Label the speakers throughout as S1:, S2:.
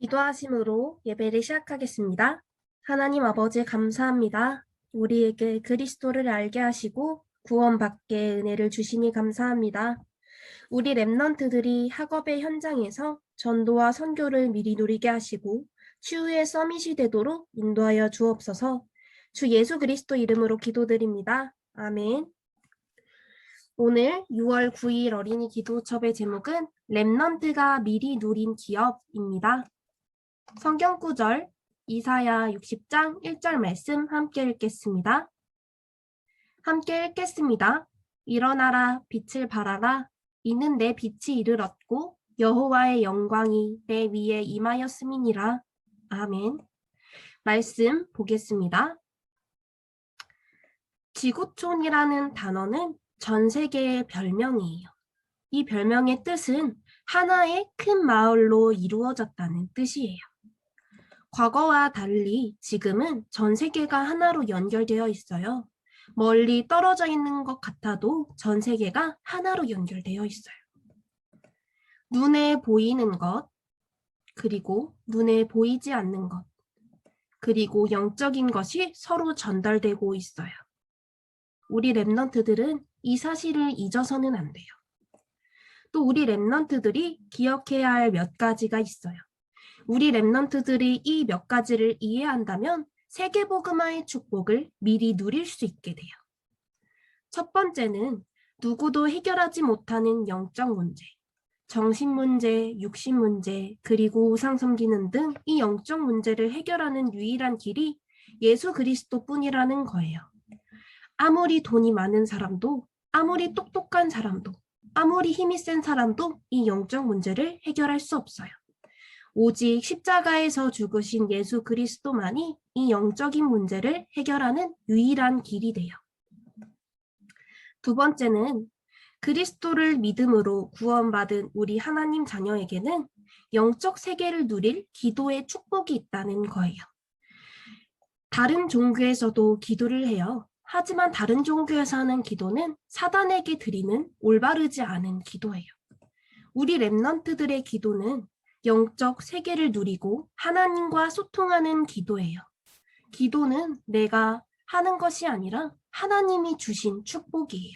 S1: 기도하심으로 예배를 시작하겠습니다. 하나님 아버지 감사합니다. 우리에게 그리스도를 알게 하시고 구원받게 은혜를 주시니 감사합니다. 우리 랩넌트들이 학업의 현장에서 전도와 선교를 미리 누리게 하시고 추후의 서밋이 되도록 인도하여 주옵소서 주 예수 그리스도 이름으로 기도드립니다. 아멘. 오늘 6월 9일 어린이 기도첩의 제목은 랩넌트가 미리 누린 기업입니다. 성경 구절 이사야 60장 1절 말씀 함께 읽겠습니다. 함께 읽겠습니다. 일어나라 빛을 발하라 이는 내 빛이 이르렀고 여호와의 영광이 내 위에 임하였음이니라. 아멘. 말씀 보겠습니다. 지구촌이라는 단어는 전 세계의 별명이에요. 이 별명의 뜻은 하나의 큰 마을로 이루어졌다는 뜻이에요. 과거와 달리 지금은 전 세계가 하나로 연결되어 있어요. 멀리 떨어져 있는 것 같아도 전 세계가 하나로 연결되어 있어요. 눈에 보이는 것, 그리고 눈에 보이지 않는 것, 그리고 영적인 것이 서로 전달되고 있어요. 우리 랩넌트들은 이 사실을 잊어서는 안 돼요. 또 우리 랩넌트들이 기억해야 할 몇 가지가 있어요. 우리 랩넌트들이 이 몇 가지를 이해한다면 세계복음화의 축복을 미리 누릴 수 있게 돼요. 첫 번째는 누구도 해결하지 못하는 영적 문제, 정신 문제, 육신 문제, 그리고 우상 섬기는 등 이 영적 문제를 해결하는 유일한 길이 예수 그리스도뿐이라는 거예요. 아무리 돈이 많은 사람도, 아무리 똑똑한 사람도, 아무리 힘이 센 사람도 이 영적 문제를 해결할 수 없어요. 오직 십자가에서 죽으신 예수 그리스도만이 이 영적인 문제를 해결하는 유일한 길이 돼요. 두 번째는 그리스도를 믿음으로 구원받은 우리 하나님 자녀에게는 영적 세계를 누릴 기도의 축복이 있다는 거예요. 다른 종교에서도 기도를 해요. 하지만 다른 종교에서 하는 기도는 사단에게 드리는 올바르지 않은 기도예요. 우리 랩넌트들의 기도는 영적 세계를 누리고 하나님과 소통하는 기도예요. 기도는 내가 하는 것이 아니라 하나님이 주신 축복이에요.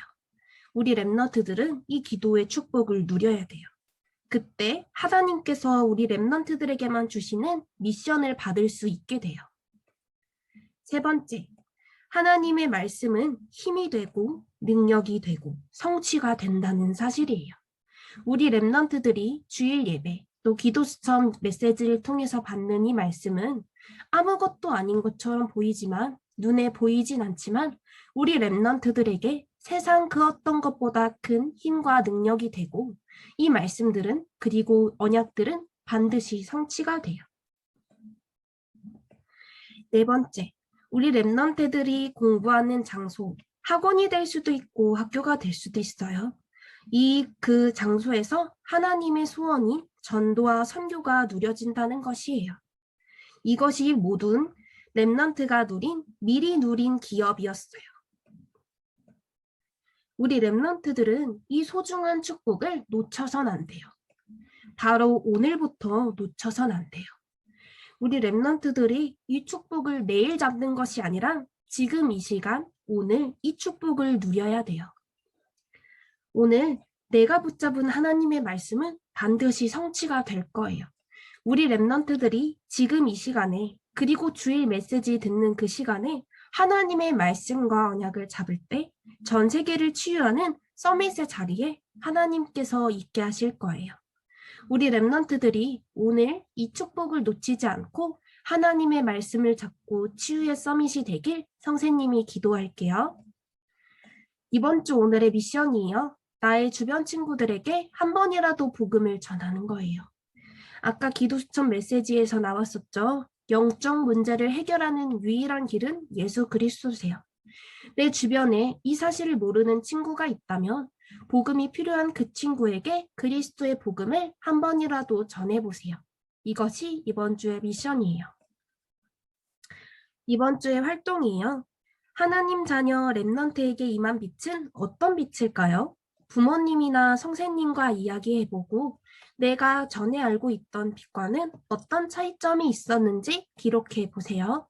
S1: 우리 랩넌트들은 이 기도의 축복을 누려야 돼요. 그때 하나님께서 우리 랩넌트들에게만 주시는 미션을 받을 수 있게 돼요. 세 번째, 하나님의 말씀은 힘이 되고 능력이 되고 성취가 된다는 사실이에요. 우리 랩넌트들이 주일 예배 또 기도 수첩 메시지를 통해서 받는 이 말씀은 아무것도 아닌 것처럼 보이지만 눈에 보이진 않지만 우리 랩넌트들에게 세상 그 어떤 것보다 큰 힘과 능력이 되고 이 말씀들은 그리고 언약들은 반드시 성취가 돼요. 네 번째, 우리 랩넌트들이 공부하는 장소, 학원이 될 수도 있고 학교가 될 수도 있어요. 이 그 장소에서 하나님의 소원이 전도와 선교가 누려진다는 것이에요. 이것이 모든 랩넌트가 누린 미리 누린 기업이었어요. 우리 랩넌트들은 이 소중한 축복을 놓쳐선 안 돼요. 바로 오늘부터 놓쳐선 안 돼요. 우리 랩넌트들이 이 축복을 내일 잡는 것이 아니라 지금 이 시간, 오늘 이 축복을 누려야 돼요. 오늘 내가 붙잡은 하나님의 말씀은 반드시 성취가 될 거예요. 우리 랩넌트들이 지금 이 시간에 그리고 주일 메시지 듣는 그 시간에 하나님의 말씀과 언약을 잡을 때 전 세계를 치유하는 서밋의 자리에 하나님께서 있게 하실 거예요. 우리 랩넌트들이 오늘 이 축복을 놓치지 않고 하나님의 말씀을 잡고 치유의 서밋이 되길 성세님이 기도할게요. 이번 주 오늘의 미션이에요. 나의 주변 친구들에게 한 번이라도 복음을 전하는 거예요. 아까 기도 수천 메시지에서 나왔었죠. 영적 문제를 해결하는 유일한 길은 예수 그리스도세요. 내 주변에 이 사실을 모르는 친구가 있다면 복음이 필요한 그 친구에게 그리스도의 복음을 한 번이라도 전해보세요. 이것이 이번 주의 미션이에요. 이번 주의 활동이에요. 하나님 자녀 랩넌트에게 임한 빛은 어떤 빛일까요? 부모님이나 성세님과 이야기해보고 내가 전에 알고 있던 빛과는 어떤 차이점이 있었는지 기록해 보세요.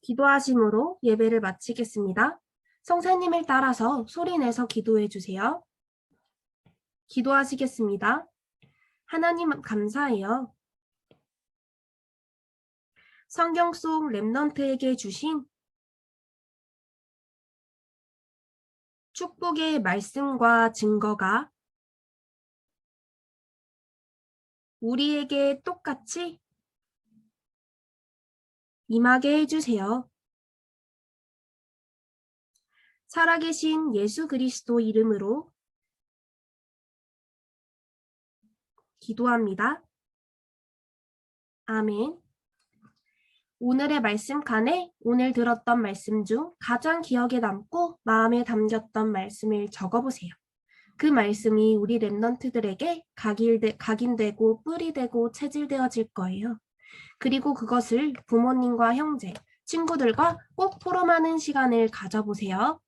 S1: 기도하심으로 예배를 마치겠습니다. 성사님을 따라서 소리내서 기도해 주세요. 기도하시겠습니다. 하나님 감사해요. 성경 속 랩넌트에게 주신 축복의 말씀과 증거가 우리에게 똑같이 임하게 해주세요. 살아계신 예수 그리스도 이름으로 기도합니다. 아멘. 오늘의 말씀 칸에 오늘 들었던 말씀 중 가장 기억에 남고 마음에 담겼던 말씀을 적어보세요. 그 말씀이 우리 랩넌트들에게 각인되고 뿌리되고 체질되어질 거예요. 그리고 그것을 부모님과 형제, 친구들과 꼭 포럼하는 시간을 가져보세요.